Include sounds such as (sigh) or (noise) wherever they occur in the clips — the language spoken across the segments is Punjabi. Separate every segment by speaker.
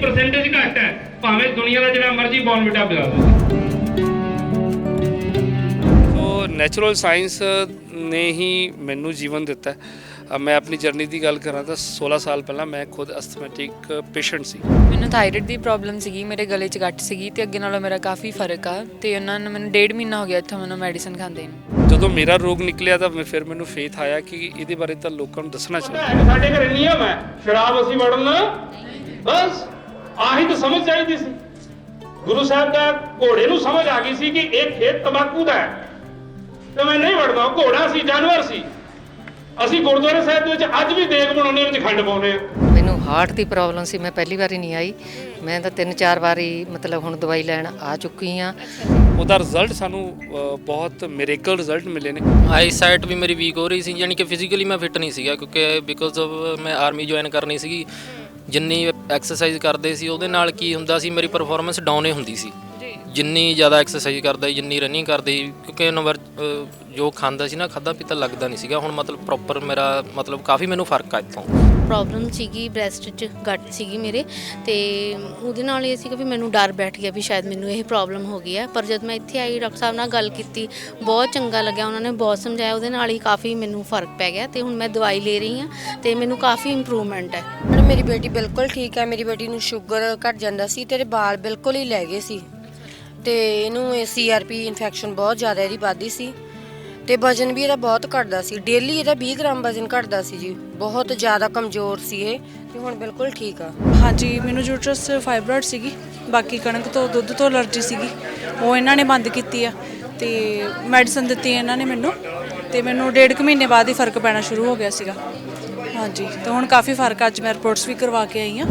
Speaker 1: ਪਰਸੈਂਟੇਜ ਘੱਟ ਹੈ ਭਾਵੇਂ ਦੁਨੀਆ ਦਾ ਜਿਹੜਾ ਮਰਜ਼ੀ ਬੋਨਵਿਟਾ ਪਿਲਾ ਦਿਓ ਸੋ ਨੈਚੁਰਲ ਸਾਇੰਸ ਨੇ ਹੀ ਮੈਨੂੰ ਜੀਵਨ ਦਿੱਤਾ ਮੈਂ ਆਪਣੀ ਜਰਨੀ ਦੀ ਗੱਲ ਕਰਾਂ ਤਾਂ 16 ਸਾਲ ਪਹਿਲਾਂ ਮੈਂ ਖੁਦ ਅਸਥਮੈਟਿਕ ਪੇਸ਼ੈਂਟ ਸੀ।
Speaker 2: ਮੈਨੂੰ ਥਾਇਰਾਇਡ ਦੀ ਪ੍ਰੋਬਲਮ ਸੀਗੀ ਮੇਰੇ ਗਲੇ 'ਚ ਗੱਠ ਸੀਗੀ ਤੇ ਅੱਗੇ ਨਾਲੋਂ ਮੇਰਾ ਕਾਫੀ ਫ਼ਰਕ ਆ ਤੇ ਉਹਨਾਂ ਨੇ ਮੈਨੂੰ ਡੇਢ ਮਹੀਨਾ ਹੋ ਗਿਆ ਇੱਥੋਂ ਮੈਨੂੰ ਮੈਡੀਸਨ ਖਾਂਦੇ ਨੂੰ।
Speaker 1: ਜਦੋਂ ਮੇਰਾ ਰੋਗ ਨਿਕਲਿਆ ਤਾਂ ਫਿਰ ਮੈਨੂੰ ਫੇਥ ਆਇਆ ਕਿ ਇਹਦੇ ਬਾਰੇ ਤਾਂ ਲੋਕਾਂ ਨੂੰ ਦੱਸਣਾ ਚਾਹੀਦਾ
Speaker 3: ਸਾਡੇ ਘਰੇ ਨਿਯਮ ਹੈ ਸ਼ਰਾਬ ਅਸੀਂ ਵੜਨ। ਬਸ। ਆਹੀ ਤਾਂ ਸਮਝ ਚਾਹੀਦੀ ਸੀ। ਗੁਰੂ ਸਾਹਿਬ ਦਾ ਘੋੜੇ ਨੂੰ ਸਮਝ ਆ ਗਈ ਸੀ ਕਿ ਇਹ ਖੇਤ ਤੰਬਾਕੂ ਦਾ ਹੈ। ਤੇ ਮੈਂ ਨਹੀਂ ਵੜਦਾ ਉਹ ਘੋੜਾ ਸੀ ਜਾਨਵਰ ਸੀ। ਅਸੀਂ ਗੁਰਦੁਆਰਾ ਸਾਹਿਬ ਦੇ ਵਿੱਚ ਅੱਜ ਵੀ ਦੇਗ ਬਣਾਉਣੇ ਵਿੱਚ ਖੰਡ ਪਾਉਂਦੇ ਹਾਂ।
Speaker 4: ਮੈਨੂੰ ਹਾਰਟ ਦੀ ਪ੍ਰੋਬਲਮ ਸੀ ਮੈਂ ਪਹਿਲੀ ਵਾਰੀ ਨਹੀਂ ਆਈ। ਮੈਂ ਤਾਂ ਤਿੰਨ ਚਾਰ ਵਾਰੀ ਮਤਲਬ ਹੁਣ ਦਵਾਈ ਲੈਣ ਆ ਚੁੱਕੀ ਆ
Speaker 1: ਉਹਦਾ ਰਿਜ਼ਲਟ ਸਾਨੂੰ ਬਹੁਤ ਮਿਰੇਕਲ ਰਿਜ਼ਲਟ ਮਿਲੇ ਨੇ।
Speaker 5: ਆਈ ਸਾਈਟ ਵੀ ਮੇਰੀ ਵੀਕ ਹੋ ਰਹੀ ਸੀ ਯਾਨੀ ਕਿ ਫਿਜ਼ੀਕਲੀ ਮੈਂ ਫਿਟ ਨਹੀਂ ਸੀਗਾ ਕਿਉਂਕਿ ਬਿਕੋਜ਼ ਆਫ ਮੈਂ ਆਰਮੀ ਜੁਆਇਨ ਕਰਨੀ ਸੀਗੀ। ਜਿੰਨੀ ਐਕਸਰਸਾਈਜ਼ ਕਰਦੇ ਸੀ ਉਹਦੇ ਨਾਲ ਕੀ ਹੁੰਦਾ ਸੀ ਮੇਰੀ ਪਰਫਾਰਮੈਂਸ ਡਾਊਨ ਹੀ ਹੁੰਦੀ ਸੀ। ਜਿੰਨੀ ਜ਼ਿਆਦਾ ਐਕਸਰਸਾਈਜ਼ ਕਰਦਾ ਸੀ, ਜਿੰਨੀ ਰਨਿੰਗ ਕਰਦੀ ਸੀ, ਕਿਉਂਕਿ ਨੰਬਰ ਜੋ ਖਾਂਦਾ ਸੀ ਨਾ ਖਾਦਾ ਪੀਤਾ ਲੱਗਦਾ ਨਹੀਂ ਸੀਗਾ। ਹੁਣ ਮਤਲਬ ਪ੍ਰੋਪਰ ਮੇਰਾ ਮਤਲਬ ਕਾਫੀ ਮੈਨੂੰ ਫ਼ਰਕ ਆ ਇੱਥੋਂ।
Speaker 6: ਪ੍ਰੋਬਲਮ ਸੀਗੀ ਬ੍ਰੈਸਟ 'ਚ ਗੱਟ ਸੀਗੀ ਮੇਰੇ ਤੇ ਉਹਦੇ ਨਾਲ ਇਹ ਸੀਗਾ ਵੀ ਮੈਨੂੰ ਡਰ ਬੈਠ ਗਿਆ ਵੀ ਸ਼ਾਇਦ ਮੈਨੂੰ ਇਹ ਪ੍ਰੋਬਲਮ ਹੋ ਗਈ ਹੈ। ਪਰ ਜਦ ਮੈਂ ਇੱਥੇ ਆਈ, ਡਾਕਟਰ ਸਾਹਿਬ ਨਾਲ ਗੱਲ ਕੀਤੀ, ਬਹੁਤ ਚੰਗਾ ਲੱਗਿਆ, ਉਹਨਾਂ ਨੇ ਬਹੁਤ ਸਮਝਾਇਆ, ਉਹਦੇ ਨਾਲ ਹੀ ਕਾਫੀ ਮੈਨੂੰ ਫ਼ਰਕ ਪੈ ਗਿਆ ਤੇ ਹੁਣ ਮੈਂ ਦਵਾਈ ਲੈ ਰਹੀ ਹਾਂ ਤੇ ਮੈਨੂੰ ਕਾਫੀ ਇੰਪਰੂਵਮੈਂਟ ਹੈ।
Speaker 7: ਮੈਡਮ, ਮੇਰੀ ਬੇਟੀ ਬਿਲਕੁਲ ਠੀਕ ਹੈ, ਮੇਰੀ ਬੇਟੀ ਨੂੰ ਸ਼ੂਗਰ ਘਟ ਜਾਂਦਾ ਸੀ ਤੇਰੇ ਬਾਲ ਬਿਲਕੁਲ ਹੀ ਲੈ ਗਏ ਸੀ ਤੇ ਇਹਨੂੰ ਸੀਆਰਪੀ ਇਨਫੈਕਸ਼ਨ ਬਹੁਤ ਜ਼ਿਆਦਾ ਇਹਦੀ ਵੱਧਦੀ ਸੀ। ਤੇ ਵਜਨ ਵੀ ਇਹਦਾ ਬਹੁਤ ਘਟਦਾ ਸੀ। ਡੇਲੀ ਇਹਦਾ 20 ਗ੍ਰਾਮ ਵਜਨ ਘਟਦਾ ਸੀ ਜੀ। ਬਹੁਤ ਜ਼ਿਆਦਾ ਕਮਜ਼ੋਰ ਸੀ ਇਹ ਤੇ ਹੁਣ ਬਿਲਕੁਲ ਠੀਕ ਆ।
Speaker 8: ਹਾਂਜੀ, ਮੈਨੂੰ ਯੂਟਰਸ ਫਾਈਬਰੋਇਡ ਸੀਗੀ, ਬਾਕੀ ਕਣਕ ਤੋਂ ਦੁੱਧ ਤੋਂ ਅਲਰਜੀ ਸੀਗੀ, ਉਹ ਇਹਨਾਂ ਨੇ ਬੰਦ ਕੀਤੀ ਆ ਤੇ ਮੈਡੀਸਨ ਦਿੱਤੀ ਇਹਨਾਂ ਨੇ ਮੈਨੂੰ ਤੇ ਮੈਨੂੰ ਡੇਢ ਕੁ ਮਹੀਨੇ ਬਾਅਦ ਹੀ ਫ਼ਰਕ ਪੈਣਾ ਸ਼ੁਰੂ ਹੋ ਗਿਆ ਸੀਗਾ। ਹਾਂਜੀ, ਤੇ ਹੁਣ ਕਾਫੀ ਫ਼ਰਕ ਅੱਜ ਮੈਂ ਰਿਪੋਰਟਸ ਵੀ ਕਰਵਾ ਕੇ ਆਈ ਹਾਂ।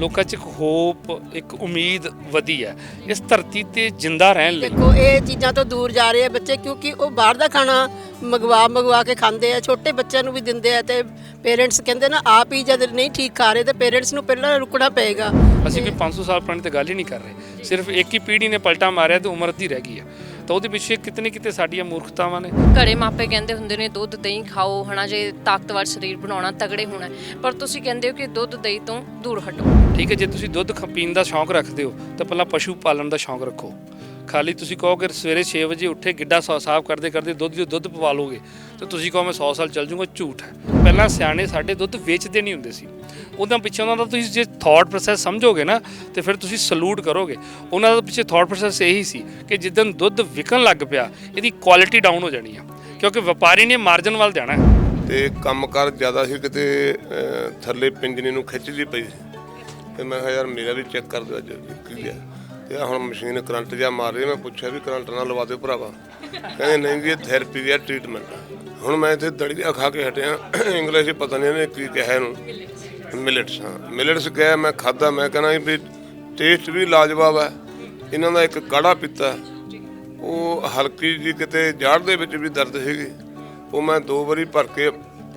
Speaker 1: ਲੋਕਾਂ 'ਚ ਇੱਕ ਹੋਪ ਇੱਕ ਉਮੀਦ ਵਧੀ ਹੈ। ਇਸ ਧਰਤੀ ਤੇ ਜਿੰਦਾ ਰਹਿਣ ਲਈ।
Speaker 9: ਦੇਖੋ ਇਹ ਚੀਜ਼ਾਂ ਤੋਂ ਦੂਰ ਜਾ ਰਹੇ ਆ ਬੱਚੇ ਕਿਉਂਕਿ ਉਹ ਬਾਹਰ ਦਾ ਖਾਣਾ ਮੰਗਵਾ ਮੰਗਵਾ ਕੇ ਖਾਂਦੇ ਆ। ਛੋਟੇ ਬੱਚਿਆਂ ਨੂੰ ਵੀ ਦਿੰਦੇ ਆ ਤੇ ਪੇਰੈਂਟਸ ਕਹਿੰਦੇ ਨਾ ਆਪ ਹੀ ਜਦ ਨਹੀਂ ਠੀਕ ਖਾ ਰਹੇ ਤੇ ਪੇਰੈਂਟਸ ਨੂੰ ਪਹਿਲਾਂ ਰੁਕਣਾ ਪਏਗਾ।
Speaker 1: ਅਸੀਂ ਕੋਈ 500 ਸਾਲ ਪੁਰਾਣੀ ਤੇ ਗੱਲ ਹੀ ਨਹੀਂ ਕਰ ਰਹੇ। ਸਿਰਫ ਇੱਕ ਹੀ ਪੀੜ੍ਹੀ ਨੇ ਪਲਟਾ ਮਾਰਿਆ ਤੇ ਉਮਰ ਅੱਧੀ ਰਹਿ ਗਈ ਹੈ। ਤਾਂ ਉਹਦੇ ਪਿੱਛੇ ਕਿਤਨੇ ਕਿਤੇ ਸਾਡੀਆਂ ਮੂਰਖਤਾਵਾਂ ਨੇ।
Speaker 10: ਘਰੇ ਮਾਪੇ ਕਹਿੰਦੇ ਹੁੰਦੇ ਨੇ ਦੁੱਧ ਦਹੀਂ ਖਾਓ ਹਨਾ ਜੇ ਤਾਕਤਵਰ ਸਰੀਰ ਬਣਾਉਣਾ ਤਗੜੇ ਹੋਣਾ। ਪਰ ਤੁਸੀਂ ਕਹਿੰਦੇ ਹੋ ਕਿ ਦੁੱਧ ਦਹੀਂ ਤੋਂ ਦੂਰ ਹਟੋ।
Speaker 1: ਠੀਕ ਹੈ ਜੇ ਤੁਸੀਂ ਦੁੱਧ ਖ- ਪੀਣ ਦਾ ਸ਼ੌਂਕ ਰੱਖਦੇ ਹੋ ਤਾਂ ਪਹਿਲਾਂ ਪਸ਼ੂ ਪਾਲਣ ਦਾ ਸ਼ੌਂਕ ਰੱਖੋ। ਖਾਲੀ ਤੁਸੀਂ ਕਹੋਗੇ ਸਵੇਰੇ 6 ਵਜੇ ਉੱਠੇ ਗਿੱਡਾ ਸਾ- ਸਾਫ਼ ਕਰਦੇ ਕਰਦੇ ਦੁੱਧ ਦੀ ਦੁੱਧ ਪਵਾ ਲੋਗੇ ਤੇ ਤੁਸੀਂ ਕਹੋ ਮੈਂ 100 ਸਾਲ ਚੱਲ ਜਾਊਂਗਾ ਝੂਠ ਹੈ। ਪਹਿਲਾਂ ਸਿਆਣੇ ਸਾਡੇ ਦੁੱਧ ਵੇਚਦੇ ਨਹੀਂ ਹੁੰਦੇ ਸੀ। ਉਹਦਾ ਪਿੱਛੇ ਉਹਨਾਂ ਦਾ ਤੁਸੀਂ ਜੇ ਥਾਟ ਪ੍ਰੋਸੈਸ ਸਮਝੋਗੇ ਨਾ, ਤੇ ਫਿਰ ਤੁਸੀਂ ਸਲੂਟ ਕਰੋਗੇ। ਉਹਨਾਂ ਦਾ ਪਿੱਛੇ ਥਾਟ ਪ੍ਰੋਸੈਸ ਇਹੀ ਸੀ ਕਿ ਜਿੱਦਨ ਦੁੱਧ ਵਿਕਣ ਲੱਗ ਪਿਆ, ਇਹਦੀ ਕੁਆਲਿਟੀ ਡਾਊਨ ਹੋ ਜਾਣੀ ਆ। ਕਿਉਂਕਿ ਵਪਾਰੀ ਨੇ ਮਾਰਜਨ ਵੱਲ ਜਾਣਾ ਹੈ।
Speaker 11: ਤੇ ਕੰਮਕਾਰ ਜ਼ਿਆਦਾ ਸੀ ਕਿਤੇ ਥੱਲੇ ਪਿੰਜਣੀ ਨੂੰ ਖਿੱਚਦੀ ਪਈ ਸੀ। ਤੇ ਮੈਂ ਕਿਹਾ, ਯਾਰ, ਮੇਰਾ ਵੀ ਚੈੱਕ ਕਰ ਦਿਓ ਅੱਜ, ਕੀ ਗਿਆ ਤੇ ਹੁਣ ਮਸ਼ੀਨ ਕਰੰਟ ਜਿਹਾ ਮਾਰ ਰਹੀ ਮੈਂ ਪੁੱਛਿਆ ਵੀ ਕਰੰਟ ਨਾਲ ਲਵਾ ਦਿਓ ਭਰਾਵਾ। ਕਹਿੰਦੇ, ਨਹੀਂ ਜੀ, ਇਹ ਥੈਰੇਪੀ ਦੀ ਟ੍ਰੀਟਮੈਂਟ ਹੁਣ ਮੈਂ ਇੱਥੇ ਦਲੀਆ ਖਾ ਕੇ ਹਟਿਆ। (coughs) ਇੰਗਲਿਸ਼ ਪਤਾ ਨਹੀਂ ਇਹਨੇ ਕੀ ਕਿਹਾ ਇਹਨੂੰ। ਮਿਲਟਸ, ਹਾਂ। ਮਿਲਟਸ ਗਿਆ ਮੈਂ ਖਾਦਾ ਮੈਂ ਕਹਿੰਦਾ ਵੀ ਟੇਸਟ ਵੀ ਲਾਜਵਾਬ ਹੈ। ਇਹਨਾਂ ਦਾ ਇੱਕ ਕਾੜਾ ਪੀਤਾ। ਉਹ ਹਲਕੀ ਜੀ ਕਿਤੇ ਜਾੜ ਦੇ ਵਿੱਚ ਵੀ ਦਰਦ ਸੀਗੀ। ਉਹ ਮੈਂ ਦੋ ਵਾਰੀ ਭਰ ਕੇ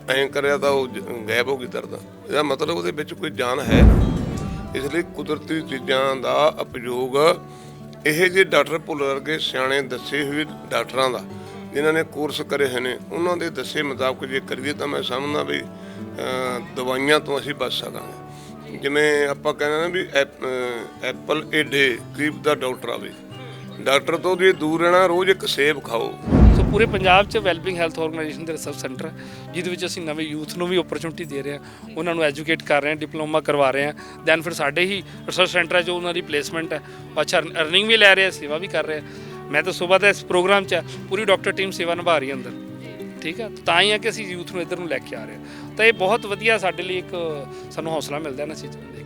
Speaker 11: ਐਂ ਕਰਿਆ ਤਾਂ ਉਹ ਗਾਇਬ ਹੋ ਗਈ ਦਰਦ। ਇਹਦਾ ਮਤਲਬ ਉਹਦੇ ਵਿੱਚ ਕੋਈ ਜਾਨ ਹੈ ਨਾ। ਇਸ ਲਈ ਕੁਦਰਤੀ ਚੀਜ਼ਾਂ ਦਾ ਉਪਯੋਗ ਇਹ ਜੇ ਡਾਕਟਰ ਭੁੱਲਰ ਵਰਗੇ ਸਿਆਣੇ ਦੱਸੇ ਹੋਏ ਡਾਕਟਰਾਂ ਦਾ, ਜਿਨ੍ਹਾਂ ਨੇ ਕੋਰਸ ਕਰੇ ਹੋਏ ਨੇ, ਉਹਨਾਂ ਦੇ ਦੱਸੇ ਮੁਤਾਬਕ ਜੇ ਕਰੀਏ ਤਾਂ ਮੈਂ ਸਮਝਦਾ ਵੀ ਦਵਾਈਆਂ ਤੋਂ ਅਸੀਂ ਬਚ ਸਕਾਂਗੇ। ਜਿਵੇਂ ਆਪਾਂ ਕਹਿੰਦੇ ਨੇ ਵੀ ਐਪ- ਐਪਲ ਏ ਡੇ ਗਰੀਬ ਦਾ ਡਾਕਟਰ ਆਵੇ। ਡਾਕਟਰ ਤੋਂ ਜੇ ਦੂਰ ਰਹਿਣਾ ਰੋਜ਼ ਇੱਕ ਸੇਬ ਖਾਓ।
Speaker 1: ਸੋ ਪੂਰੇ ਪੰਜਾਬ 'ਚ ਵੈਲਬਿੰਗ ਹੈਲਥ ਆਰਗੇਨਾਈਜੇਸ਼ਨ ਦੇ ਰਿਸਰਚ ਸੈਂਟਰ ਹੈ ਜਿਹਦੇ ਵਿੱਚ ਅਸੀਂ ਨਵੇਂ ਯੂਥ ਨੂੰ ਵੀ ਓਪਰਚੁਨਿਟੀ ਦੇ ਰਹੇ ਹਾਂ। ਉਹਨਾਂ ਨੂੰ ਐਜੂਕੇਟ ਕਰ ਰਹੇ ਹਾਂ ਡਿਪਲੋਮਾ ਕਰਵਾ ਰਹੇ ਹਾਂ। ਦੈਨ ਫਿਰ ਸਾਡੇ ਹੀ ਰਿਸਰਚ ਸੈਂਟਰ ਹੈ ਜੋ ਉਹਨਾਂ ਦੀ ਪਲੇਸਮੈਂਟ ਹੈ। ਉਹ ਅੱਛਾ ਅਰਨਿੰਗ ਵੀ ਲੈ ਰਹੇ ਆ ਸੇਵਾ ਵੀ ਕਰ ਰਹੇ ਆ ਮੈਂ ਤਾਂ ਸਵੇਰ ਦਾ ਇਸ ਪ੍ਰੋਗਰਾਮ 'ਚ ਹਾਂ, ਪੂਰੀ ਡਾਕਟਰ ਟੀਮ ਸੇਵਾ ਨਿਭਾ ਰਹੀ ਹੈ ਅੰਦਰ। ਠੀਕ ਹੈ ਤਾਂ ਹੀ ਆ ਕਿ ਅਸੀਂ ਯੂਥ ਨੂੰ ਇੱਧਰ ਨੂੰ ਲੈ ਕੇ ਆ ਰਹੇ ਹਾਂ। ਤਾਂ ਇਹ ਬਹੁਤ ਵਧੀਆ ਸਾਡੇ ਲਈ ਇੱਕ, ਸਾਨੂੰ ਹੌਸਲਾ ਮਿਲਦਾ ਇਹਨਾਂ ਚੀਜ਼ਾਂ ਦਾ